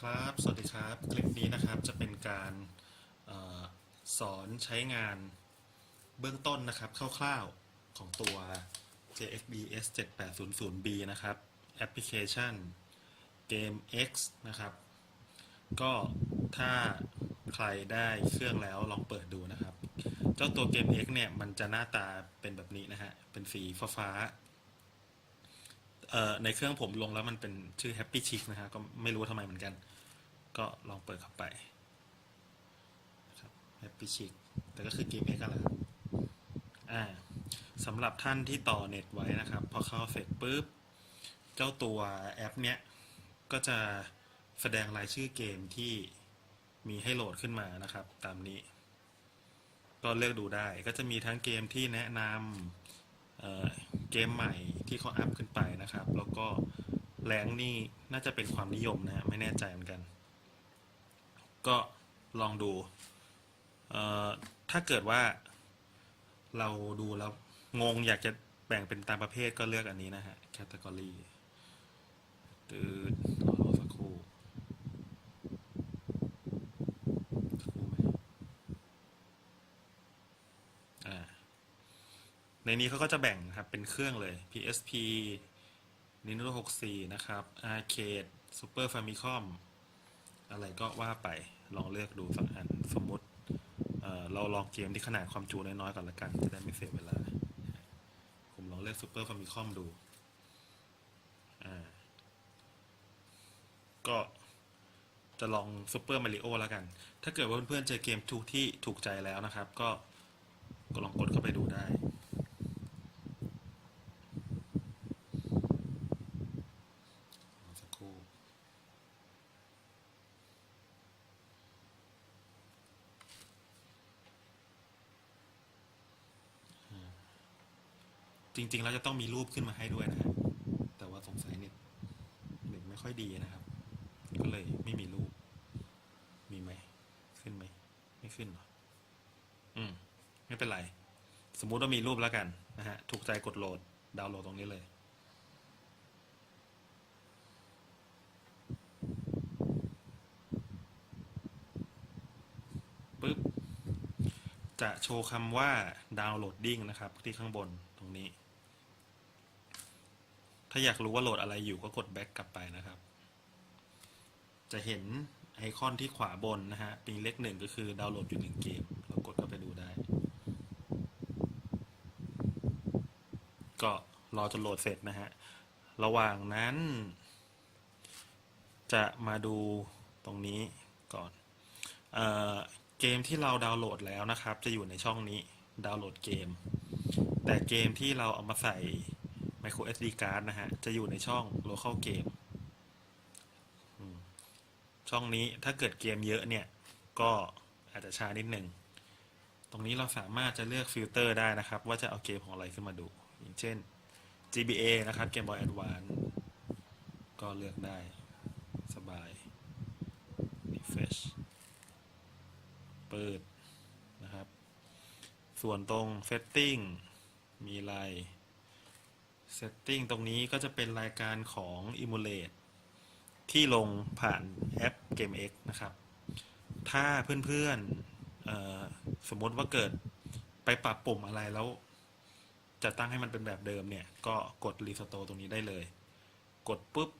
ครับ สวัสดีครับ คลิปนี้นะครับจะเป็นการออสอนใช้งานเบื้องต้นนะครับคร่าวๆของตัว JFBS 7800B นะครับแอปพลิเคชัน Game X นะครับ ก็ถ้าใครได้เครื่องแล้วลองเปิดดูนะครับ เจ้าตัว Game X เนี่ยมันจะหน้าตาเป็นแบบนี้นะฮะ เป็นสีฟ้าๆ เอ่อในเครื่องผมลงแล้วมันเป็นชื่อ Happy Chic นะฮะก็ไม่รู้ว่าทำไมเหมือนกัน ก็ลองเปิดเข้าไปครับ Happy Chic แต่ก็คือเกมเอ็กซ์แหละครับอ่าสำหรับท่านที่ต่อเน็ตไว้นะครับ พอเข้าเสร็จปุ๊บ เจ้าตัวแอปเนี้ย ก็จะแสดงรายชื่อเกมที่มีให้โหลดขึ้นมานะครับ ตามนี้ ก็เลือกดูได้ก็จะมีทั้งเกมที่แนะนำ เกมใหม่ที่เขาอัพขึ้นไปนะครับ แล้วก็แรงนี่น่าจะเป็นความนิยมนะฮะไม่แน่ใจเหมือนกัน ก็ลองดูถ้าเกิดว่าเราดูแล้วงงอยากจะแบ่งเป็นตามประเภทก็เลือกอันนี้นะฮะ แคตตากรีตืดอสักครู่สักครู่ไหมอ่า ในนี้เขาก็จะแบ่งครับเป็นเครื่องเลย PSP Nintendo 64 นะครับ Arcade Super Famicom อะไรก็ว่าไปลองเลือกดูสักอันสมมติเอ่อเราลองเกมที่ขนาดความจุน้อยๆก่อนละกันจะได้ไม่เสียเวลา ผมลองเลือก Super Famicom ดู ก็จะลอง Super Mario แล้วกัน ถ้าเกิดว่าเพื่อนๆเจอเกมถูกที่ถูกใจแล้วนะครับ ก็ก็ลองกดเข้าไปดูได้ รอสักครู่อ่า จริงๆแล้วจะต้องมีรูปขึ้นมาให้ด้วยนะแต่ว่าสงสัยเน็ตเน็ตไม่ค่อยดีนะครับ ก็เลยไม่มีรูป มีไหม ขึ้นไหม ไม่ขึ้นหรอ อืม ไม่เป็นไร สมมุติว่ามีรูปแล้วกันนะฮะ ถูกใจกดโหลด ดาวน์โหลดตรงนี้เลย ปุ๊บ จะโชว์คำว่า downloading นะครับที่ข้างบนตรงนี้ ถ้าอยากรู้ว่าโหลดอะไรอยู่ก็กด back กลับไปนะครับ จะเห็นไอคอนที่ขวาบนนะฮะปีเลขหนึ่งก็คือดาวน์โหลดอยู่หนึ่งเกม เรากดเข้าไปดูได้ ก็รอจนโหลดเสร็จนะฮะ ระหว่างนั้น จะมาดูตรงนี้ก่อนอ่อ เกมที่เราดาวน์โหลดแล้วนะครับ จะอยู่ในช่องนี้ดาวน์โหลดเกม แต่เกมที่เราเอามาใส่ micro SD card นะฮะ จะอยู่ในช่อง local game อืมช่องนี้ถ้าเกิดเกมเยอะเนี่ย ก็อาจจะช้านิดหนึ่ง ตรงนี้เราสามารถจะเลือกฟิลเตอร์ได้นะครับ ว่าจะเอาเกมของอะไรขึ้นมาดู อย่างเช่น GBA นะครับ Game Boy Advance ก็เลือกได้สบาย refresh เปิดนะครับ ส่วนตรง setting มีอะไร setting ตรงนี้ก็จะเป็นรายการของ emulate ที่ลงผ่านแอป GameX นะครับ ถ้าเพื่อนๆสมมติว่าเกิดไปปรับปุ่มอะไรแล้ว จะตั้งให้มันเป็นแบบเดิมเนี่ย ก็กด restore ตรงนี้ได้เลย กดปุ๊บ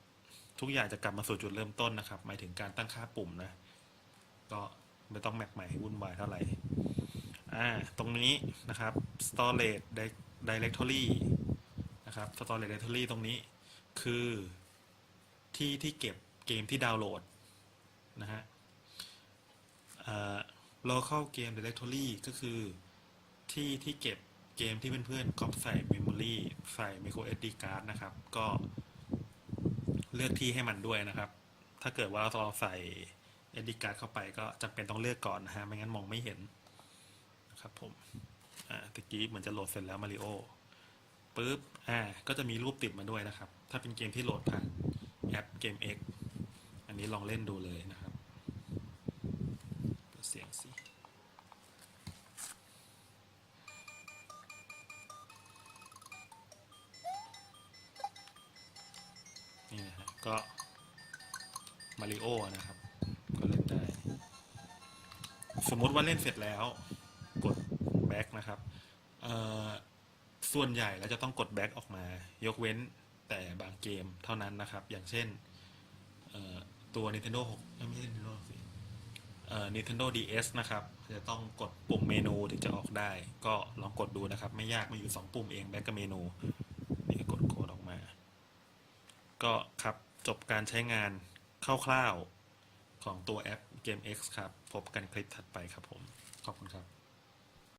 ทุกอย่างจะกลับมาสู่จุดเริ่มต้นนะครับ หมายถึงการตั้งค่าปุ่มนะ ก็ ไม่ต้องแม็กใหม่ให้วุ่นวายเท่าไหร่ อ่า ตรงนี้นะครับ storage directory นะครับ storage directory ตรงนี้ คือที่ที่เก็บเกมที่ดาวน์โหลดนะฮะอ่า local game directory ก็คือที่ที่เก็บเกมที่เพื่อนๆก๊อปใส่ memory ใส่ micro SD card นะครับ ก็เลือกที่ให้มันด้วยนะครับ ถ้าเกิดว่าเราใส่ SD card เข้าไปก็จำเป็นต้องเลือกก่อนนะฮะ ไม่งั้นมองไม่เห็นนะครับผม อ่าตะกี้เหมือนจะโหลดเสร็จแล้วมาริโอปุ๊บ อ่า ก็จะมีรูปติดมาด้วยนะครับ ถ้าเป็นเกมที่โหลดผ่านแอปเกม X อันนี้ลองเล่นดูเลยนะครับเสียงสินี่นะฮะก็มาริโอนะครับ สมมุติว่าเล่นเสร็จแล้วกด back นะครับส่วนใหญ่เราจะต้องกด back ออกมา ยกเว้นแต่บางเกมเท่านั้นนะครับ อย่างเช่นตัว Nintendo 6ไม่ใช่ Nintendo สิเอ่อ Nintendo DS นะครับ จะต้องกดปุ่มเมนูถึงจะออกได้ ก็ลองกดดูนะครับ ไม่ยากมาอยู่ 2 ปุ่มเอง back กับเมนู นี่ก็กดโค้ดออกมา ก็ครับจบการใช้งานคร่าวๆ ของตัวแอป Game X ครับ พบกันคลิปถัดไปครับผม ขอบคุณครับ